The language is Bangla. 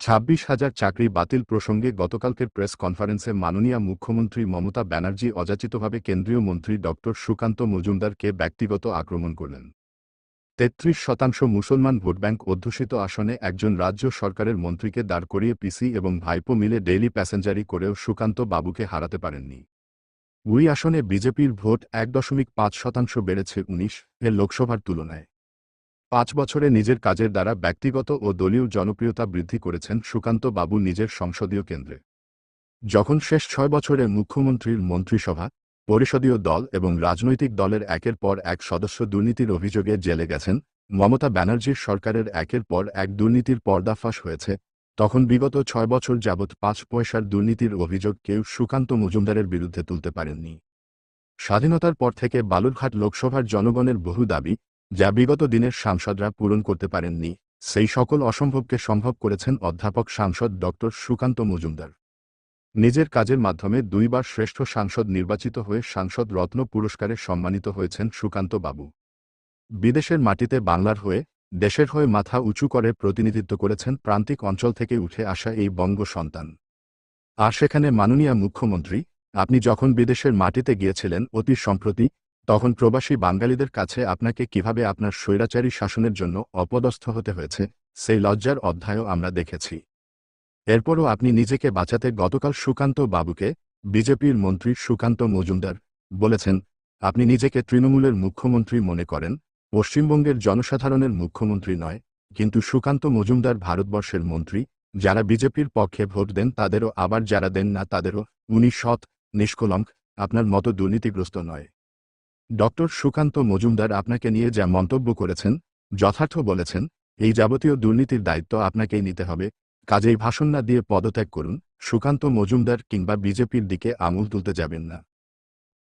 ছাব্বিশ হাজার চাকরি বাতিল প্রসঙ্গে গতকালকের প্রেস কনফারেন্সে মাননীয় মুখ্যমন্ত্রী মমতা ব্যানার্জি অযাচিতভাবে কেন্দ্রীয় মন্ত্রী ড. সুকান্ত মজুমদারকে ব্যক্তিগত আক্রমণ করলেন। তেত্রিশ শতাংশ মুসলমান ভোটব্যাংক অধ্যুষিত আসনে একজন রাজ্য সরকারের মন্ত্রীকে দাঁড় করিয়ে পিসি এবং ভাইপো মিলে ডেইলি প্যাসেঞ্জারি করেও সুকান্ত বাবুকে হারাতে পারেননি। ওই আসনে বিজেপির ভোট এক দশমিক পাঁচ শতাংশ বেড়েছে উনিশ এর লোকসভার তুলনায়। পাঁচ বছরে নিজের কাজের দ্বারা ব্যক্তিগত ও দলীয় জনপ্রিয়তা বৃদ্ধি করেছেন সুকান্ত বাবু নিজের সংসদীয় কেন্দ্রে। যখন শেষ ছয় বছরে মুখ্যমন্ত্রীর মন্ত্রিসভা, পরিষদীয় দল এবং রাজনৈতিক দলের একের পর এক সদস্য দুর্নীতির অভিযোগে জেলে গেছেন, মমতা ব্যানার্জির সরকারের একের পর এক দুর্নীতির পর্দাফাঁস হয়েছে, তখন বিগত ছয় বছর যাবৎ পাঁচ পয়সার দুর্নীতির অভিযোগ কেউ সুকান্ত মজুমদারের বিরুদ্ধে তুলতে পারেননি। স্বাধীনতার পর থেকে বালুরঘাট লোকসভার জনগণের বহু দাবি যা বিগত দিনের সাংসদরা পূরণ করতে পারেননি, সেই সকল অসম্ভবকে সম্ভব করেছেন অধ্যাপক সাংসদ ড. সুকান্ত মজুমদার। নিজের কাজের মাধ্যমে দুইবার শ্রেষ্ঠ সাংসদ নির্বাচিত হয়ে সাংসদ রত্ন পুরস্কারে সম্মানিত হয়েছেন সুকান্ত বাবু। বিদেশের মাটিতে বাংলার হয়ে, দেশের হয়ে মাথা উঁচু করে প্রতিনিধিত্ব করেছেন প্রান্তিক অঞ্চল থেকে উঠে আসা এই বঙ্গ সন্তান। আর সেখানে মাননীয় মুখ্যমন্ত্রী, আপনি যখন বিদেশের মাটিতে গিয়েছিলেন অতি সম্প্রতি তখন প্রবাসী বাঙালিদের কাছে আপনাকে কীভাবে আপনার স্বৈরাচারী শাসনের জন্য অপদস্থ হতে হয়েছে, সেই লজ্জার অধ্যায়ও আমরা দেখেছি। এরপরও আপনি নিজেকে বাঁচাতে গতকাল সুকান্ত বাবুকে বিজেপির মন্ত্রী সুকান্ত মজুমদার বলেছেন, আপনি নিজেকে তৃণমূলের মুখ্যমন্ত্রী মনে করেন, পশ্চিমবঙ্গের জনসাধারণের মুখ্যমন্ত্রী নয়, কিন্তু সুকান্ত মজুমদার ভারতবর্ষের মন্ত্রী, যারা বিজেপির পক্ষে ভোট দেন তাদেরও আবার যারা দেন না তাদেরও উনি সৎ, নিষ্কলঙ্ক, আপনার মতো দুর্নীতিগ্রস্ত নয়। ডক্টর সুকান্ত মজুমদার আপনাকে নিয়ে যা মন্তব্য করেছেন, যথার্থ বলেছেন, এই যাবতীয় দুর্নীতির দায়িত্ব আপনাকেই নিতে হবে, কাজেই ভাষণ না দিয়ে পদত্যাগ করুন, সুকান্ত মজুমদার কিংবা বিজেপির দিকে আঙুল তুলতে যাবেন না।